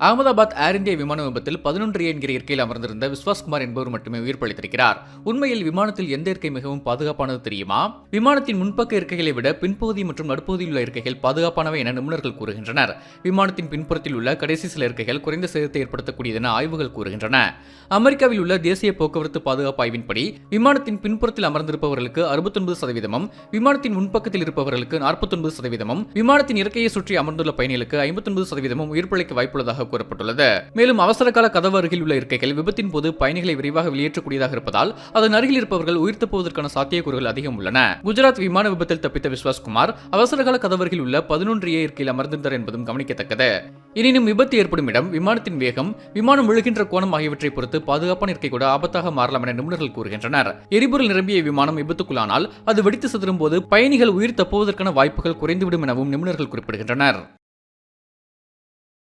அகமதாபாத் ஏர் India விமான விபத்தில் பதினொன்று என்கிற இருக்கையில் அமர்ந்திருந்த விஸ்வாஸ்குமார் என்பவர் மட்டுமே உயிர் பளித்திருக்கிறார் உண்மையில் விமானத்தில் எந்த இருக்கை மிகவும் பாதுகாப்பானது தெரியுமா? விமானத்தின் முன்பக்க இருக்கைகளை விட பின்பகுதி மற்றும் நடுப்பகுதியில் உள்ள இருக்கைகள் பாதுகாப்பானவை என நிபுணர்கள் கூறுகின்றனர். விமானத்தின் பின்புறத்தில் உள்ள கடைசி சில இருக்கைகள் குறைந்த சேதத்தை ஏற்படுத்தக்கூடியது என ஆய்வுகள் கூறுகின்றன. அமெரிக்காவில் உள்ள தேசிய போக்குவரத்து பாதுகாப்பு ஆய்வின்படி விமானத்தின் பின்புறத்தில் அமர்ந்திருப்பவர்களுக்கு அறுபத்தொன்பது சதவீதமும் விமானத்தின் முன்பக்கத்தில் இருப்பவர்களுக்கு நாற்பத்தொன்பது சதவீதமும் விமானத்தின் இறக்கையை சுற்றி அமர்ந்துள்ள பயணிகளுக்கு ஐம்பத்தொன்பது சதவீதமும் உயிர் பிழைக்க வாய்ப்புள்ளதாக கூறப்பட்டுள்ளது. மேலும் அவசர கால கதவு அருகில் உள்ள இருக்கைகள் விபத்தின் போது பயணிகளை விரைவாக வெளியேற்றக்கூடியதாக இருப்பதால் அதன் அருகில் இருப்பவர்கள் உயிர் தப்புவதற்கான சாத்தியக்கூறுகள் அதிகம் உள்ளன. குஜராத் விமான விபத்தில் தப்பித்த விஸ்வாஸ்குமார் அவசரகால கதவருகில் உள்ள பதினொன்று ஏ இருக்கையில் அமர்ந்திருந்தார் என்பதும் கவனிக்கத்தக்கது. எனினும் விபத்து ஏற்படும் இடம் விமானத்தின் வேகம் விமானம் விழுகின்ற கோணம் ஆகியவற்றை பொறுத்து பாதுகாப்பான இருக்கை கூட ஆபத்தாக மாறலாம் என நிபுணர்கள் கூறுகின்றனர். எரிபொருள் நிரம்பிய விமானம் விபத்துக்குள்ளானால் அது வெடித்து சிதறும் போது பயணிகள் உயிர் தப்புவதற்கான வாய்ப்புகள் குறைந்துவிடும் எனவும் நிபுணர்கள் குறிப்பிடுகின்றனர்.